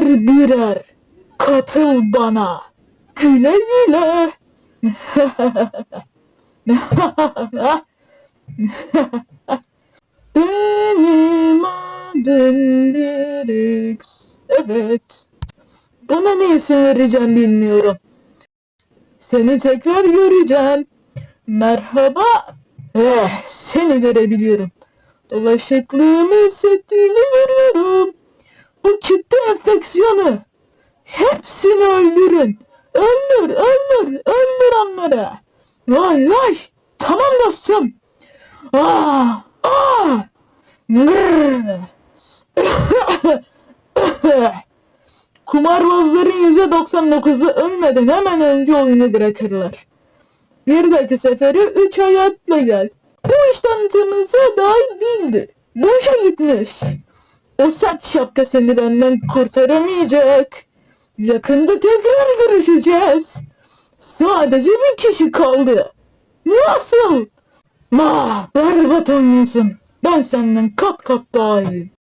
birer birer katıl bana. Güle güle. Benim adım Lyrics. Evet. Bana ne isim vereceğim bilmiyorum. Seni tekrar göreceğim. Merhaba. Eh, seni görebiliyorum. Dolaşıklığımı hissettiğini görüyorum. Bu kitle enfeksiyonu. Hepsini öldürün. Öldür, öldür, öldür onları. Vay vay. Tamam dostum. Ah, ah. Grrr. Kumarbazların %99'u ölmeden hemen önce oyunu bırakırlar. Bir dahaki sefere 3 hayatla gel. Bu işten tanısa dahi bildi. Boşa gitmiş. O sert şapka seni benden kurtaramayacak. Yakında tekrar görüşeceğiz. Sadece bir kişi kaldı. Nasıl? Ma, berbat oynuyorsun. Ben senden kat kat daha iyiyim.